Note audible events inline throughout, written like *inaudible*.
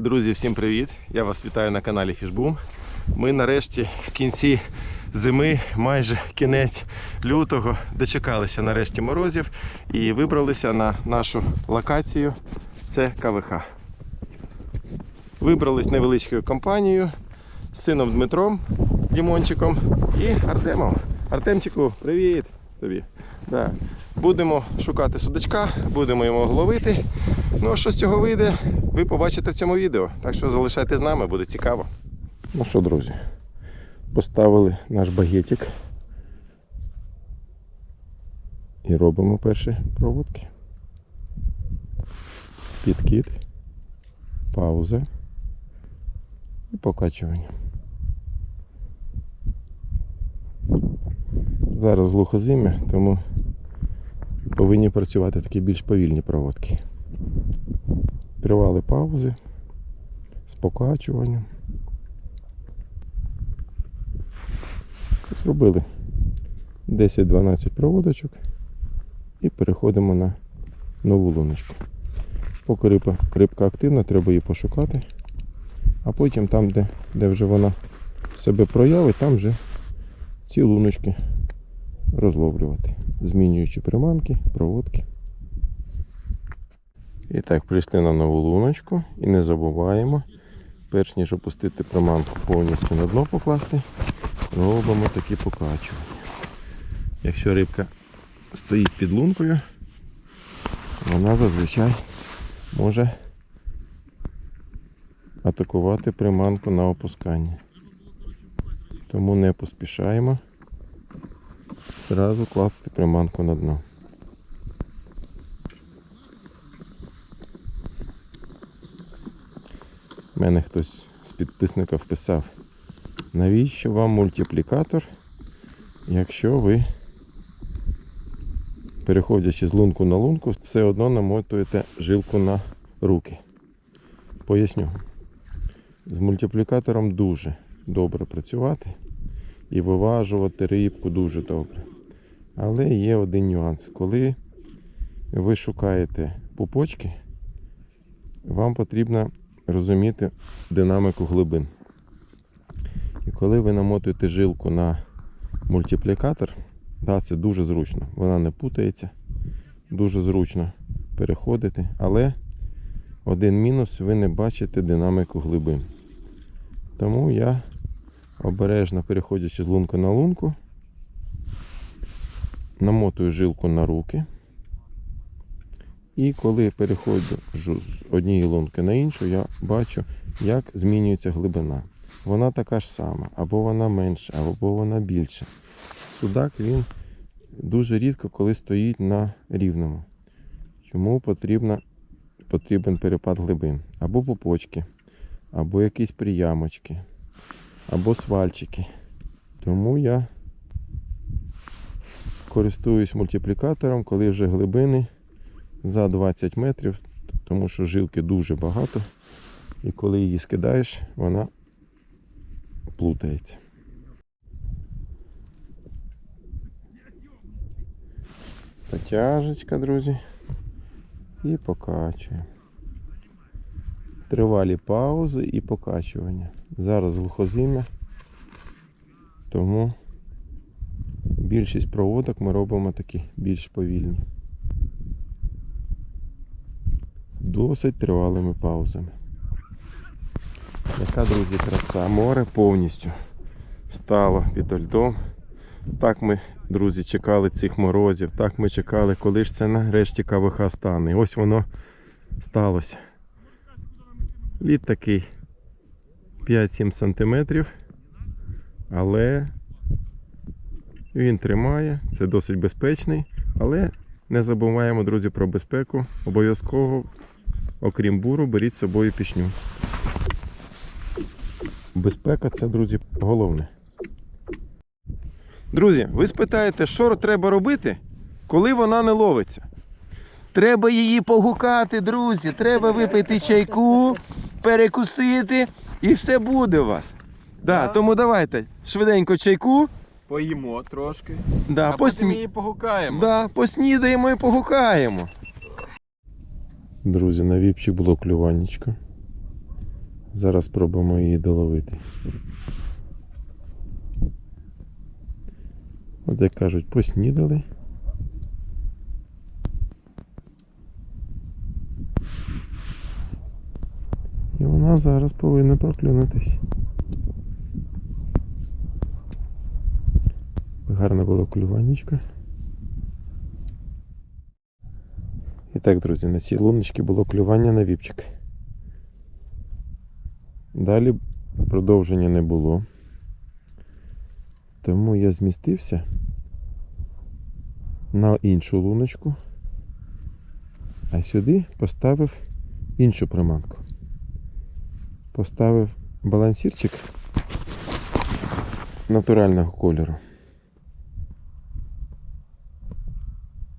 Друзі, всім привіт! Я вас вітаю на каналі Фішбум. Ми нарешті в кінці зими, майже кінець лютого, дочекалися нарешті морозів і вибралися на нашу локацію. Це КВХ. Вибрались невеличкою компанією з сином Дмитром Дімончиком і Артемом. Артемчику, привіт тобі. Да. Будемо шукати судачка, будемо його ловити. Ну а що з цього вийде, ви побачите в цьому відео. Так що залишайтесь з нами, буде цікаво. Ну що, друзі, поставили наш багетик і робимо перші проводки. Підкид, пауза і покачування. Зараз глухозим'я, тому повинні працювати такі більш повільні проводки. Тривали паузи з покачуванням. Зробили 10-12 проводочок і переходимо на нову луночку. Поки рибка, рибка активна, треба її пошукати, а потім там, де, де вже вона себе проявить, там вже ці луночки розловлювати, змінюючи приманки, проводки. І так, прийшли на нову луночку і не забуваємо, перш ніж опустити приманку повністю на дно покласти, робимо такі покачування. Якщо рибка стоїть під лункою, вона зазвичай може атакувати приманку на опускання. Тому не поспішаємо зразу класти приманку на дно. Мене хтось з підписників писав, навіщо вам мультиплікатор, якщо ви, переходячи з лунку на лунку, все одно намотуєте жилку на руки. Поясню. З мультиплікатором дуже добре працювати і виважувати рибку дуже добре. Але є один нюанс. Коли ви шукаєте пупочки, вам потрібно розуміти динаміку глибин. І коли ви намотуєте жилку на мультиплікатор, да, це дуже зручно. Вона не путається, дуже зручно переходити, але один мінус ви не бачите динаміку глибин. Тому я обережно переходячи з лунки на лунку, намотую жилку на руки. І коли переходжу з однієї лунки на іншу, я бачу, як змінюється глибина. Вона така ж сама, або вона менша, або вона більша. Судак він дуже рідко коли стоїть на рівному. Чому потрібно, потрібен перепад глибин. Або пупочки, або якісь приямочки, або свальчики. Тому я користуюсь мультиплікатором, коли вже глибини за 20 метрів, тому що жилки дуже багато. І коли її скидаєш, вона плутається. Потяжечка, друзі. І покачуємо. Тривалі паузи і покачування. Зараз глухозим'я, тому більшість проводок ми робимо такі більш повільні. Досить тривалими паузами. Яка, друзі, краса. Море повністю стало під льдом. Так ми, друзі, чекали цих морозів. Так ми чекали, коли ж це нарешті КВХ стане. Ось воно сталося. Лід такий 5-7 см. Але він тримає, це досить безпечний. Але не забуваємо, друзі, про безпеку. Обов'язково, окрім буру, беріть з собою пішню. Безпека це, друзі, головне. Друзі, ви спитаєте, що треба робити, коли вона не ловиться? Треба її погукати, друзі. Треба випити чайку, перекусити і все буде у вас. Да, Да. Тому давайте швиденько чайку. Поїмо трошки, Да, а потім посні- її погукаємо. Да, поснідаємо і погукаємо. Друзі, на віпчі було клюванечко. Зараз спробуємо її доловити. От як кажуть, поснідали. І вона зараз повинна проклюнутись. Гарне було клюванечко. І так, друзі, на цій луночці було клювання на віпчик. Далі продовження не було. Тому я змістився на іншу луночку, а сюди поставив іншу приманку. Поставив балансірчик натурального кольору.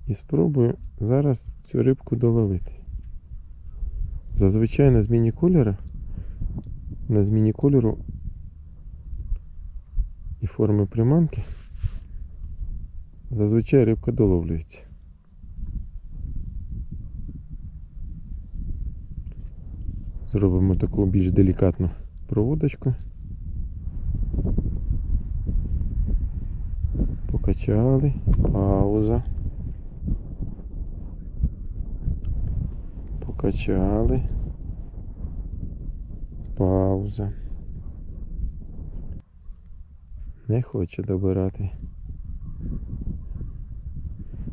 І спробую зараз цю рибку доловити. Зазвичай на зміні кольору, на зміні кольору і форми приманки зазвичай рибка доловлюється. Зробимо таку більш делікатну проводочку. Покачали. Пауза. Покачали. Пауза. Не хоче добирати.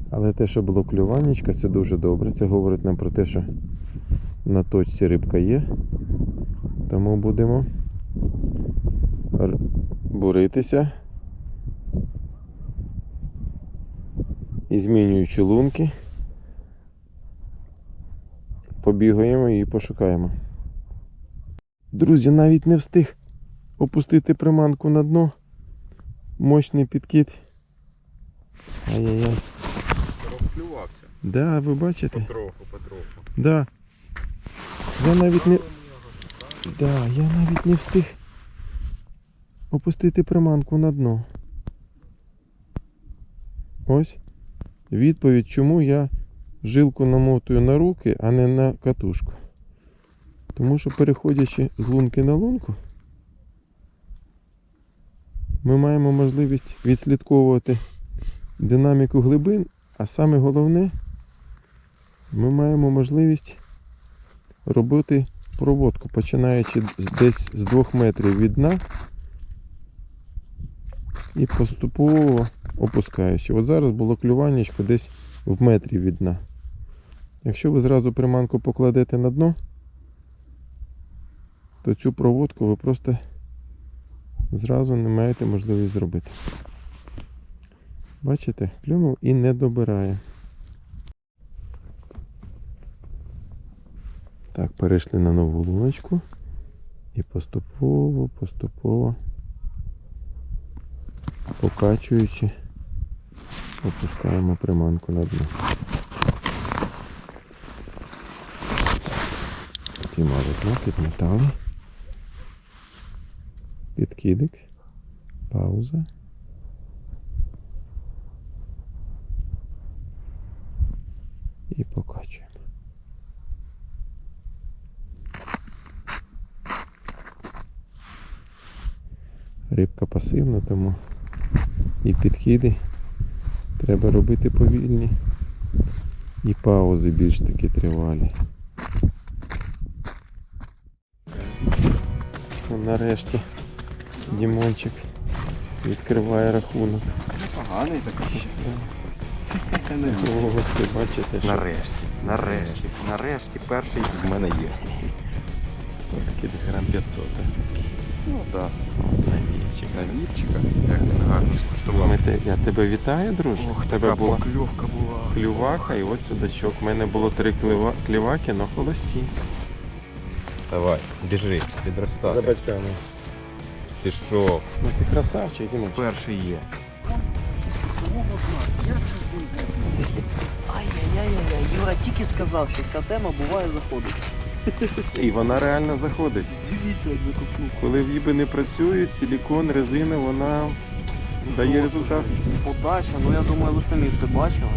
Але те, що було клюванечка, це дуже добре. Це говорить нам про те, що на точці рибка є. Тому будемо буритися. І змінюючи лунки, побігаємо і пошукаємо. Друзі, навіть не встиг опустити приманку на дно. Мощний підкид. Ай-яй-яй. Розклювався. Да, ви бачите? Потроху, потроху. Да. Я навіть не. Да, я навіть не встиг опустити приманку на дно. Ось. Відповідь, чому я жилку намотую на руки, а не на катушку. Тому що переходячи з лунки на лунку, ми маємо можливість відслідковувати динаміку глибин, а саме головне, ми маємо можливість робити проводку, починаючи десь з 2 метрів від дна і поступово опускаючи. От зараз було клюваннячко десь в метрі від дна. Якщо ви зразу приманку покладете на дно, то цю проводку ви просто зразу не маєте можливість зробити. Бачите, клюнув і не добирає. Так, перейшли на нову луночку і поступово, поступово, покачуючи, опускаємо приманку на дно. Піймали дно, підмотали. Підкидик. Пауза. І покачуємо. Рибка пасивна, тому і підхіди треба робити повільні, і паузи більш таки тривалі. Нарешті Дімончик відкриває рахунок. Поганий такий ще. О, ти бачите, що Нарешті, нарешті, нарешті перший в мене є. такий грам 500. Ну так. На віпчика, як він гарно скуштував. Ми те- Я тебе вітаю, друже. Ох, тебе така була покльовка була. клювака і от судачок. У мене було три клива... кліваки, але холості. Давай, біжи, підростати. батьками. Пішов. Ну ти красавчик, Дімончик. Перший є. Ай-яй-яй-яй, Юра тільки сказав, що ця тема буває заходить. І вона реально заходить. Дивіться, як закопнув. Коли віби не працюють, силікон, резина, вона Дає результат. Подача, ну я думаю, ви самі це бачили.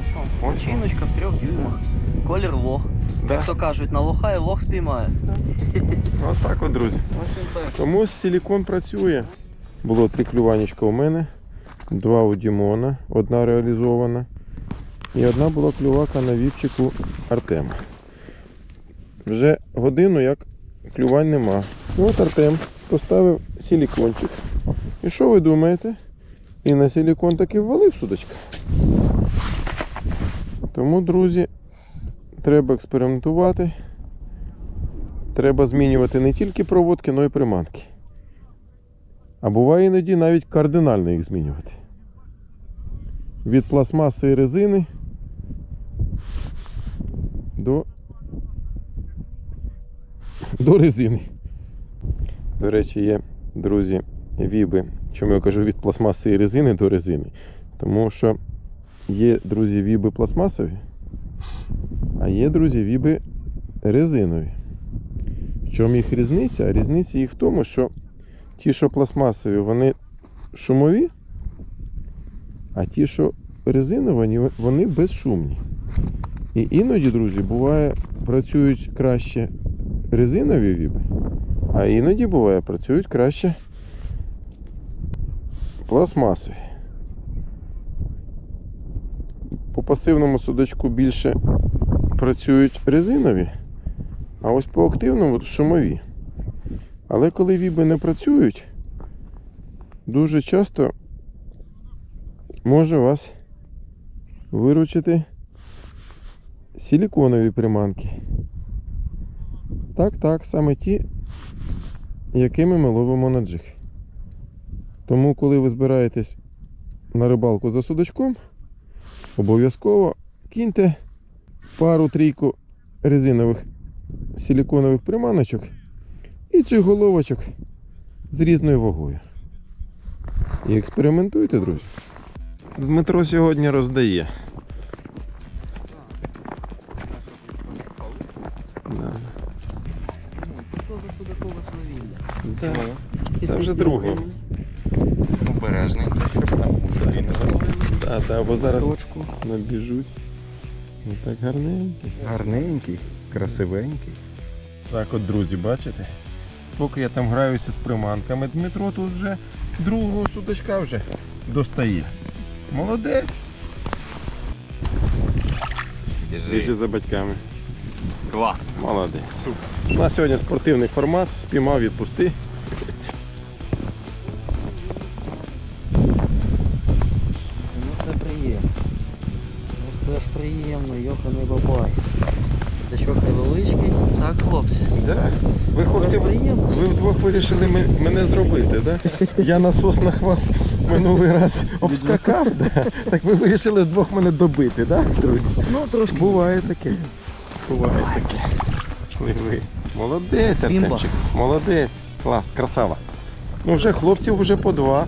Ось вам. Ось вам. Начиночка в трьох дюймах. Колір лох. Да. То кажуть, на лоха і лох спіймає. *laughs* Ось так от, друзі. Тому силікон працює. Було три клюванечка у мене, два у Дімона, одна реалізована. І одна була клювака на віпчику Артема. Вже годину як клювань нема. І от Артем поставив силікончик. І що ви думаєте? І на силікон таки ввалив судочка. Тому, друзі, треба експериментувати. Треба змінювати не тільки проводки, але й приманки. А буває іноді навіть кардинально їх змінювати. Від пластмаси і резини до, до резини. До речі, є, друзі, віби. Чому я кажу від пластмаси і резини до резини? Тому що є, друзі, віби пластмасові, а є, друзі, віби резинові. В чому їх різниця? Різниця їх в тому, що ті, що пластмасові, вони шумові, а ті, що резиновані, вони безшумні. І іноді, друзі, буває, працюють краще резинові віби, а іноді буває, працюють краще пластмасові. По пасивному судочку більше працюють резинові. А ось по активному шумові. Але коли віби не працюють, дуже часто може вас виручити силіконові приманки. Так, так, саме ті, якими ми ловимо на джиг. Тому, коли ви збираєтесь на рибалку за судочком, обов'язково киньте пару-трійку резинових силіконових приманочок і головочок з різною вагою. І експериментуйте, друзі. Дмитро сьогодні роздає. Да. Що за судакове словіння? Це вже друге. Обережний. Щоб там. Да, да, бо зараз набіжуть. Ну так гарненько. Гарненький, красивенький. Так от, друзі, бачите? Поки я там граюся з приманками, Дмитро тут вже другого судочка вже достає. Молодець. Біжи за батьками. Клас. Молодець. У нас сьогодні спортивний формат. Спіймав, відпусти. Вирішили мене зробити, да? Я на соснах вас минулий раз обскакав, да? так ви вирішили вдвох мене добити, да, друзі? Ну трошки. Буває таке. Буває таке. Ви, ви. Молодець. Артемчик. Молодець. Клас, красава. Ну вже хлопців вже по два,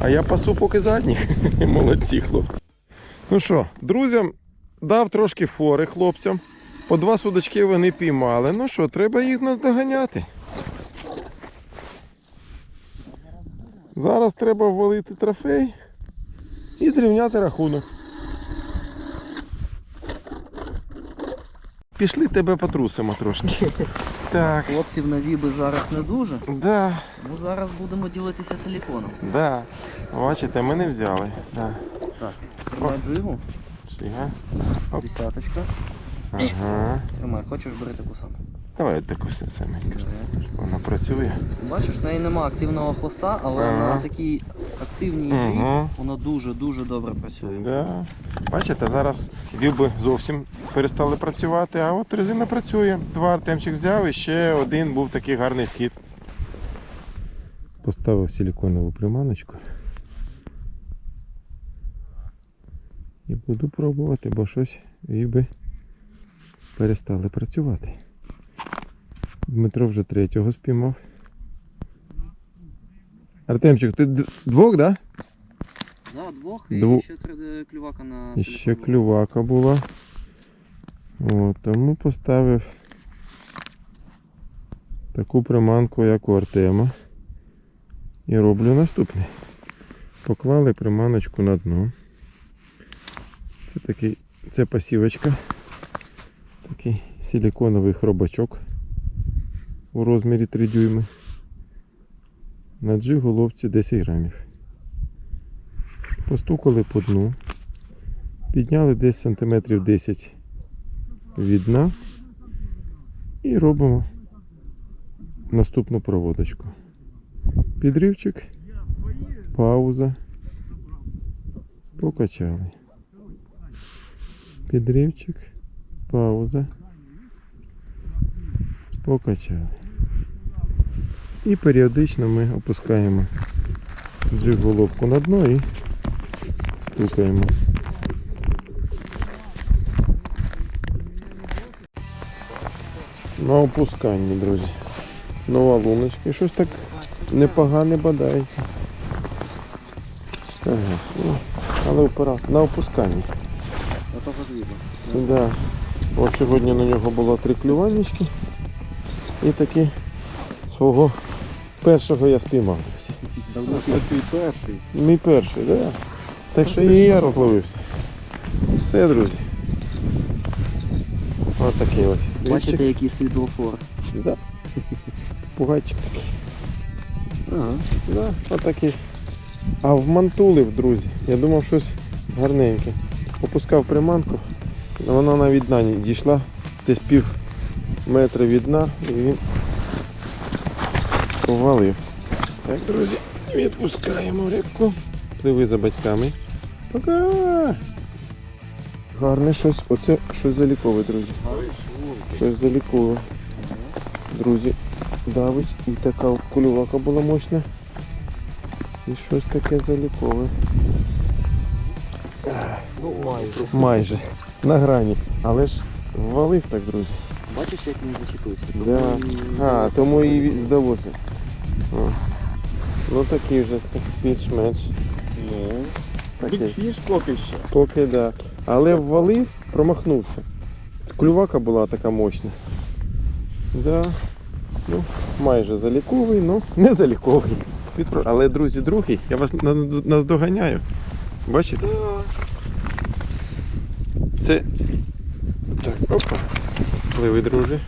а я пасу поки задніх. *laughs* Молодці хлопці. Ну що, друзям дав трошки фори хлопцям. По два судочки вони піймали. Ну що, треба їх наздоганяти. Зараз треба ввалити трофей і зрівняти рахунок. Пішли тебе потрусимо трошки. *laughs* Так. Хлопців на віби зараз не дуже. Да, Ну зараз будемо ділитися силіконом. да. Бачите, ми не взяли. Да. Так, тримай джигу. Десяточка. Ага. Тримай, хочеш бери таку саму. Давай таку саменьку. Вона працює. Бачиш, в неї нема активного хвоста, але Ага. на такій активній ігрі Ага. вона дуже-дуже добре працює. Да. Бачите, зараз віби зовсім перестали працювати, а от резина працює. Два Артемчик взяв і ще один був такий гарний схід. Поставив силіконову приманочку. І буду пробувати, бо щось віби перестали працювати. Дмитро вже третього спіймав. Артемчик, ти двох? Да? Да, двох і ще клювака на І ще клювака була. О, тому поставив таку приманку, як у Артема. І роблю наступне. Поклали приманочку на дно. Це такий, це пасівочка. Такий силиконовий хробачок у розмірі 3 дюйми. На джиг головці 10 грамів. Постукали по дну. Підняли десь сантиметрів 10 від дна. І робимо наступну проводочку. Підривчик, пауза. Покачали. Підривчик, пауза. Покачали. І періодично ми опускаємо джиг головку на дно і стукаємо. На опусканні, друзі. Нова луночка. І щось так непогане бадається. Ага. Ну, але впора. На опусканні. Да. От сьогодні на нього було три клюванечки. І таки свого першого я спіймав. Давно це твій перший. Мій перший, так. Да. Так що і я розловився. Все, друзі. Ось такий ось. Бачите, який світлофор. Да. Пугайчик такий. Ага. Да, отакий. А вмантулив, друзі. Я думав щось гарненьке. Опускав приманку, вона навіть дна не дійшла. Десь пів метра від дна і він повалив. Так, друзі, відпускаємо рибку. Пливи за батьками. Пока! Гарне щось. Оце щось залікове, друзі. Щось залікове. Друзі, давить і така кульовака була мощна. І щось таке залікове. Ну, майже. Майже. На грані. Але ж ввалив так, друзі. Бачиш, як він зачепився? Да. А, тому і здалося. О. Ну такий вже це більш-менш. Ну, Такий. поки що. Поки да. Але ввалив, промахнувся. Клювака була така мощна. Да. Ну, майже заліковий, ну не заліковий. Відпро- Але, друзі, другий, я вас на- на- наздоганяю. Бачите? Це. Так, опа. Пливи, друже.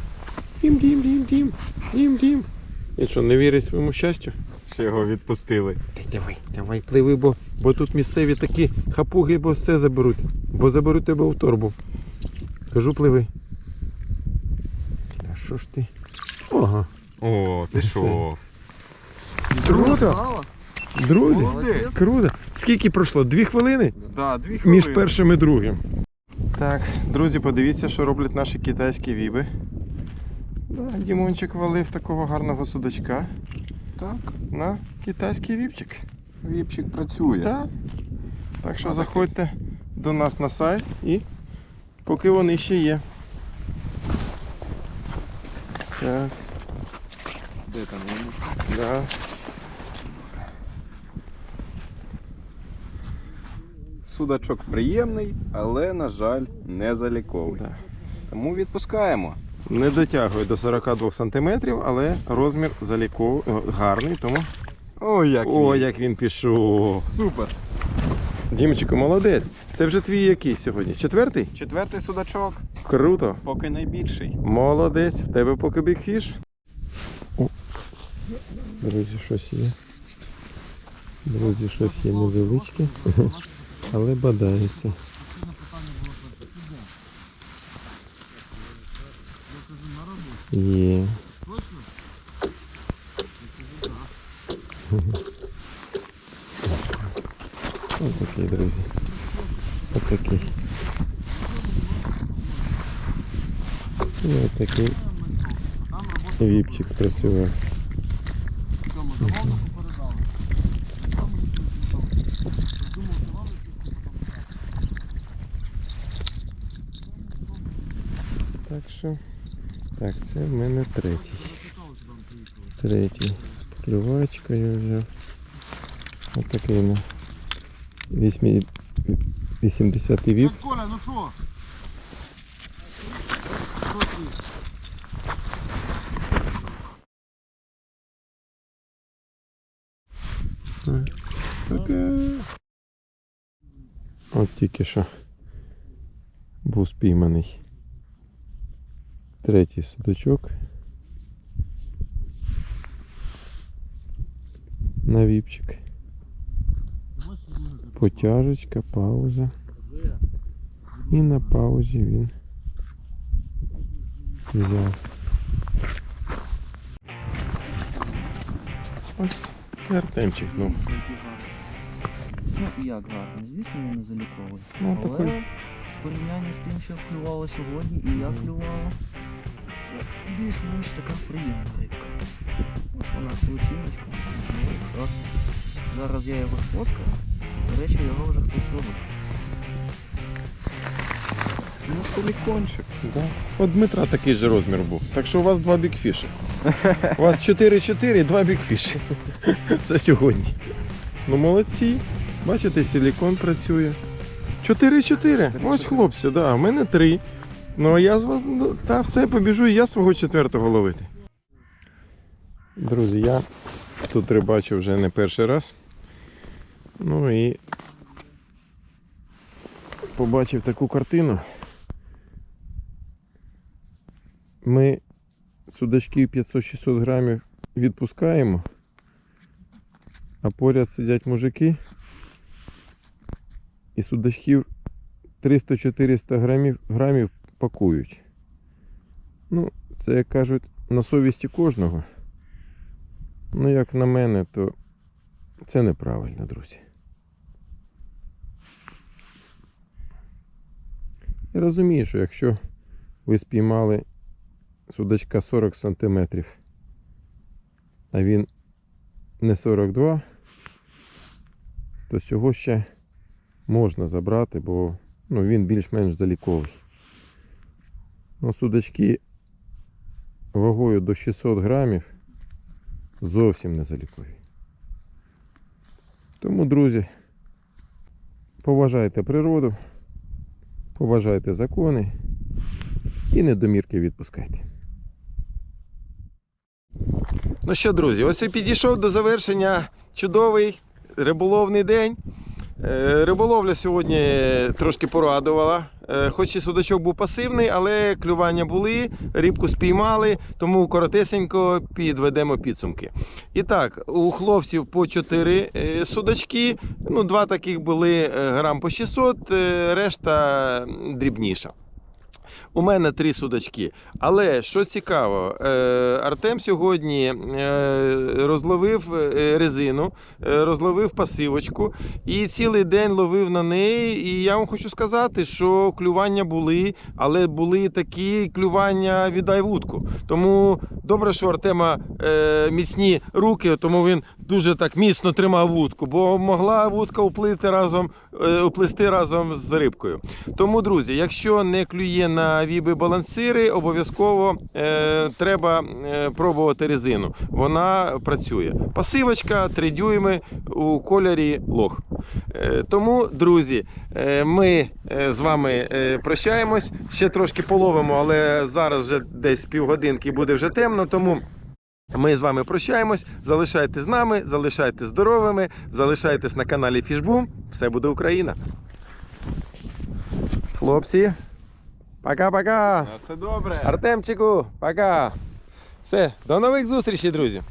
Дім, дім, дім, дім, дім, дім. І що, не вірить своєму щастю? Ще його відпустили. Давай, давай, пливи, бо, бо тут місцеві такі хапуги, бо все заберуть. Бо заберуть тебе у торбу. Кажу, пливи. А що ж ти? Ага. О, пішов. Круто! Друзі, круто. Скільки пройшло? Дві хвилини? Да, дві хвилини. Між першим і другим. Так, друзі, подивіться, що роблять наші китайські віби. Да, Дімончик валив такого гарного судачка Так, на китайський віпчик. віпчик працює. Так. Так що заходьте до нас на сайт і поки вони ще є. Так, Де там він? да. Судачок приємний, але, на жаль, не заліковий. Да. Тому відпускаємо. Не дотягує до 42 см, але розмір заліков... гарний, тому. О, як О, він. як він пішов. Супер. Дімчику, молодець. Це вже твій який сьогодні? Четвертий? Четвертий судачок, Круто. поки найбільший. Молодець. В тебе поки бікфіш. О. Друзі, щось є. Друзі, щось є невеличке. Але бадається. Є. Ось такий, друзі. Ось такий. І ось такий віпчик спрацював. Так так, це в мене третій. Третій з плювачкою вже. Ось такий на 80 віп. Коля, ну що? От тільки що був спійманий третій судачок. На віпчик. Потяжечка, пауза. І на паузі він взяв. Ось і Артемчик знову. Ну як гарно, звісно, він не заліковий. Ну, Але такий. в порівнянні з тим, що клювало сьогодні і як клювало, це більш-менш така приємна рибка. Ось вона личиночка. Ну. Зараз я його сфоткаю. До речі, його вже хтось робив. Ну, силікончик. Да. От Дмитра такий же розмір був. Так що у вас два бікфіші. У вас 4-4 і два бікфіші. Це сьогодні. Ну молодці. Бачите, силікон працює. 4-4. Ось хлопці, да. У мене 3. Ну я з вас ну, та все побіжу, і я свого четвертого ловити. Друзі, я тут рибачу вже не перший раз. Ну і побачив таку картину. Ми судачків 500-600 грамів відпускаємо, а поряд сидять мужики і судачків 300-400 грамів, грамів пакують. Ну, це як кажуть, на совісті кожного. Ну, як на мене, то це неправильно, друзі. Я розумію, що якщо ви спіймали судачка 40 см, а він не 42, то цього ще можна забрати, бо ну, він більш-менш заліковий. Ну, судачки вагою до 600 грамів зовсім не залікові. Тому, друзі, поважайте природу, поважайте закони і недомірки відпускайте. Ну що, друзі, ось і підійшов до завершення чудовий риболовний день. Е, Риболовля сьогодні трошки порадувала. Е, Хоч і судачок був пасивний, але клювання були, рибку спіймали, тому коротесенько підведемо підсумки. І так, у хлопців по 4 е, судачки, ну, два таких були е, грам по 600, е, решта дрібніша. У мене три судачки. Але що цікаво, е, Артем сьогодні е, розловив е, резину, розловив пасивочку і цілий день ловив на неї. І я вам хочу сказати, що клювання були, але були такі клювання віддай вудку. Тому добре, що Артема міцні руки, тому він дуже так міцно тримав вудку, бо могла вудка уплити разом, уплисти разом з рибкою. Тому, друзі, якщо не клює на віби балансири, обов'язково е, треба е, пробувати резину. Вона працює. Пасивочка 3 дюйми у кольорі лох. Е, тому, друзі, е, ми е, з вами е, прощаємось. Ще трошки половимо, але зараз вже десь півгодинки буде вже темно. Тому. Ми з вами прощаємось. Залишайтесь з нами, залишайтесь здоровими, залишайтесь на каналі Фішбум. Все буде Україна. Хлопці. Пока-пока. На все добре. Артемчику, пока. Все, до нових зустрічей, друзі.